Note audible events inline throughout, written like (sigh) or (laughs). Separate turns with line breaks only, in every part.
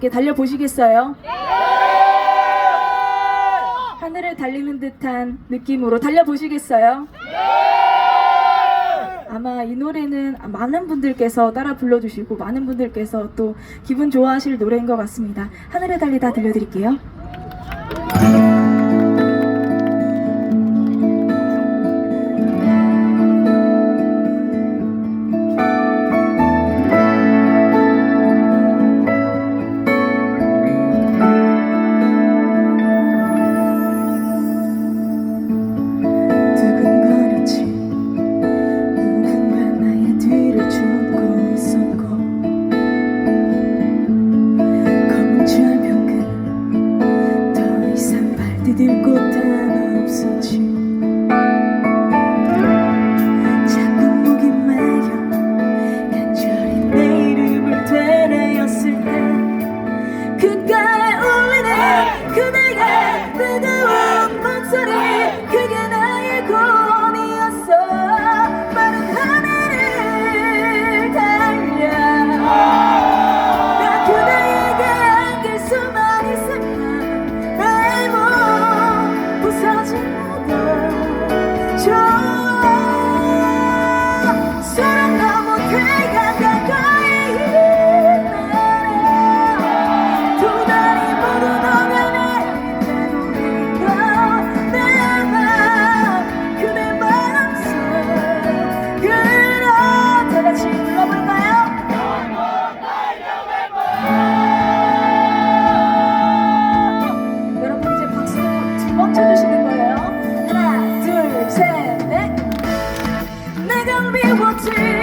이렇게 달려보시겠어요? 네! 하늘을 달리는 듯한 느낌으로 달려보시겠어요? 네! 아마 이 노래는 많은 분들께서 따라 불러주시고 많은 분들께서 또 기분 좋아하실 노래인 것 같습니다. 하늘을 달리다 들려드릴게요. be will take.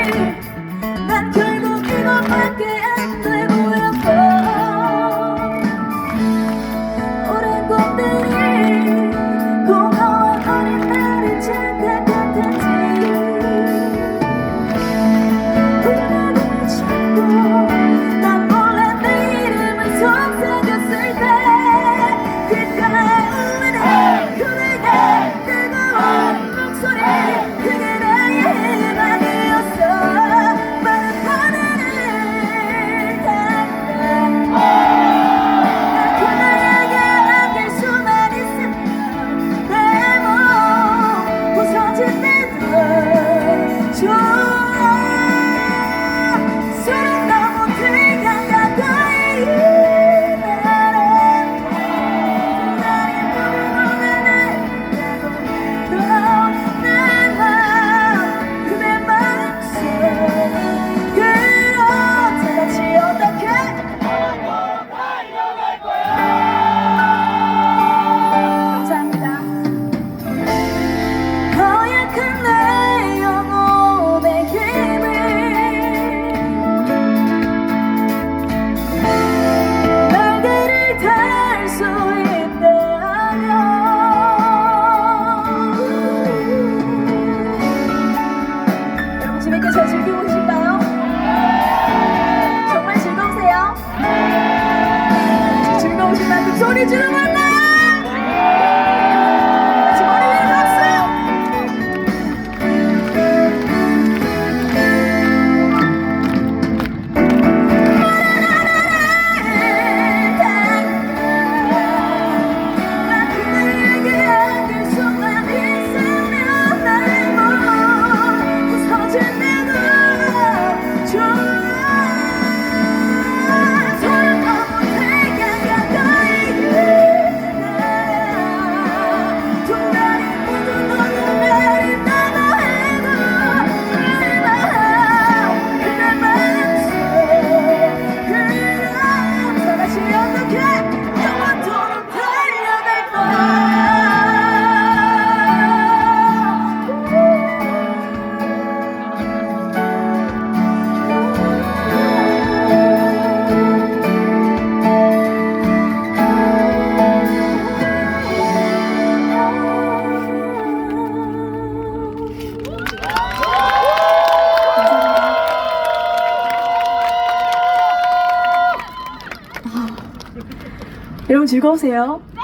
여러분 즐거우세요? 네!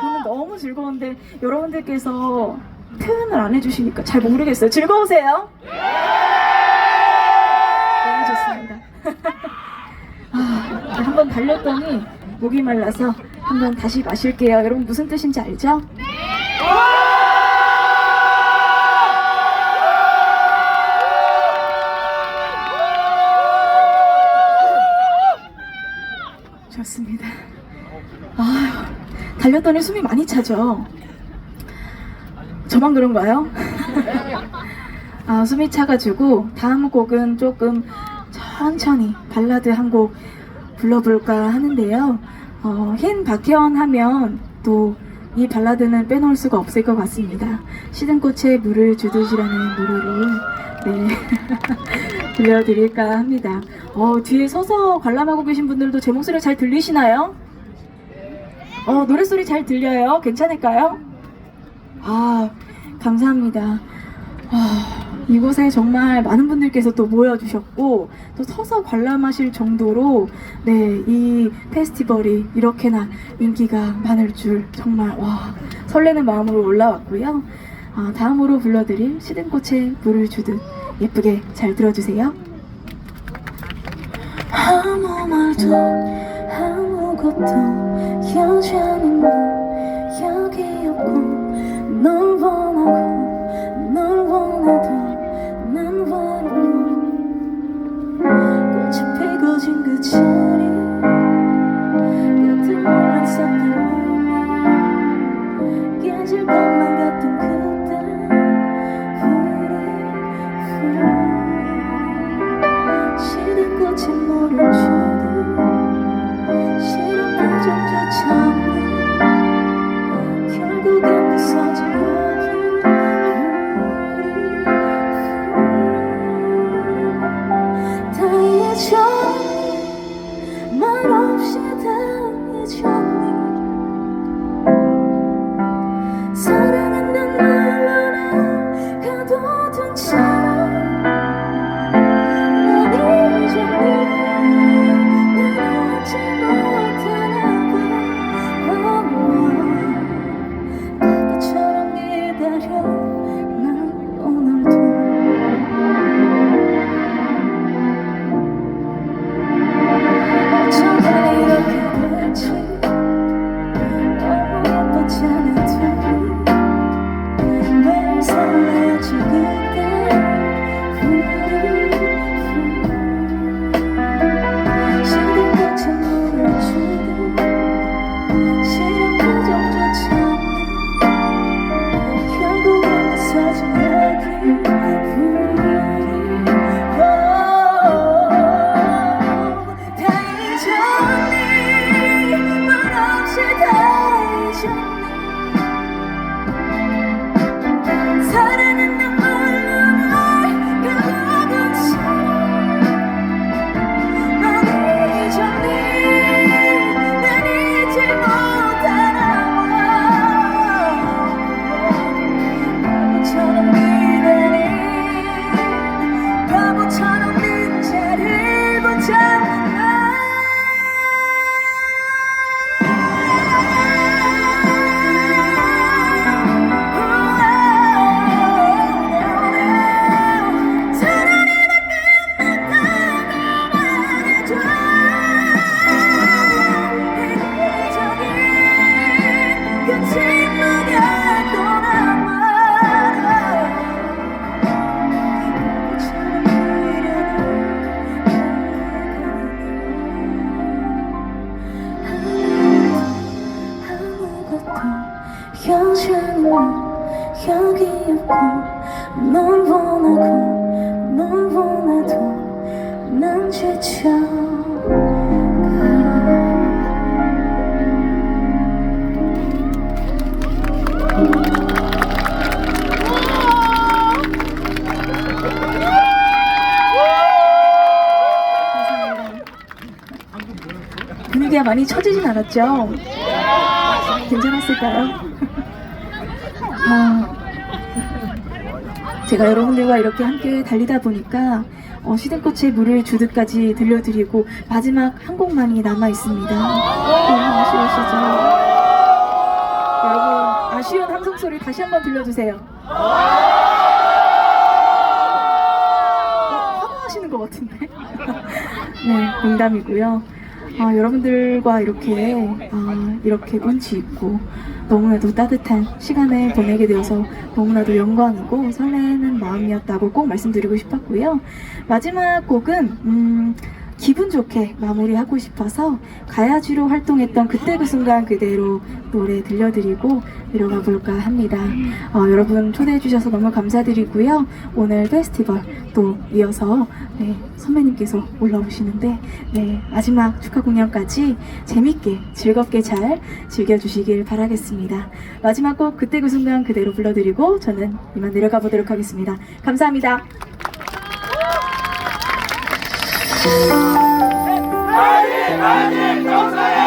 저는 너무 즐거운데 여러분들께서 표현을 안 해주시니까 잘 모르겠어요. 즐거우세요? 너무 좋습니다. (laughs) 아, 아, 한번 달렸더니 목이 말라서 한번 다시 마실게요. 여러분 무슨 뜻인지 알죠? 달렸더니 숨이 많이 차죠. 저만 그런가요? (laughs) 아, 숨이 차가지고 다음 곡은 조금 천천히 발라드 한 곡 불러볼까 하는데요. 어, 흰 박혜원 하면 또 이 발라드는 빼놓을 수가 없을 것 같습니다. 시든 꽃에 물을 주듯이라는 노래를 네. (laughs) 들려드릴까 합니다. 어, 뒤에 서서 관람하고 계신 분들도 제 목소리 잘 들리시나요? 어, 노래소리 잘 들려요? 괜찮을까요? 아, 감사합니다. 아, 이곳에 정말 많은 분들께서 또 모여주셨고, 또 서서 관람하실 정도로, 네, 이 페스티벌이 이렇게나 인기가 많을 줄 정말, 와, 설레는 마음으로 올라왔고요. 아, 다음으로 불러드릴 시든꽃에 물을 주듯 예쁘게 잘 들어주세요. 아무 말도 아무것도 여자는 너 여기 없고 널 원하고 널 원하고 널 원해도 난 지쳐 분위기가 많이 처지진 않았죠? 괜찮았을까요? (laughs) 아, 제가 여러분들과 이렇게 함께 달리다 보니까 어, 시든꽃에 물을 주듯까지 들려드리고 마지막 한 곡만이 남아 있습니다. 너무 아쉬우시죠? 여러분 아쉬운 함성 소리 다시 한번 들려주세요. 어, 화나하시는 것 같은데. (laughs) 네, 농담이고요. 아, 여러분들과 이렇게 아, 이렇게 운치 있고 너무나도 따뜻한 시간을 보내게 되어서 너무나도 영광이고 설레는 마음이었다고 꼭 말씀드리고 싶었고요. 마지막 곡은 음, 기분 좋게 마무리하고 싶어서 가야지로 활동했던 그때 그 순간 그대로 노래 들려드리고 내려가 볼까 합니다. 어, 여러분 초대해 주셔서 너무 감사드리고요. 오늘 페스티벌 또 이어서 네, 선배님께서 올라오시는데 네, 마지막 축하 공연까지 재밌게 즐겁게 잘 즐겨주시길 바라겠습니다. 마지막 곡 그때 그 순간 그대로 불러드리고 저는 이만 내려가 보도록 하겠습니다. 감사합니다. 사실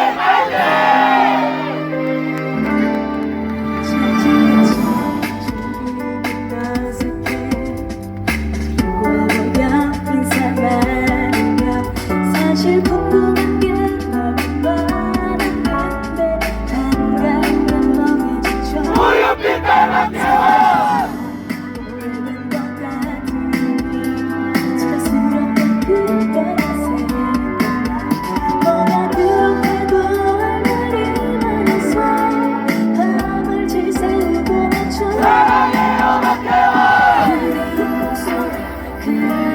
목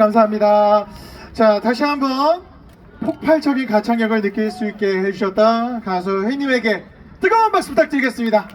감사합니다. 자, 다시 한번 폭발적인 가창력을 느낄 수 있게 해주셨던 가수 혜님에게 뜨거운 박수 부탁드리겠습니다.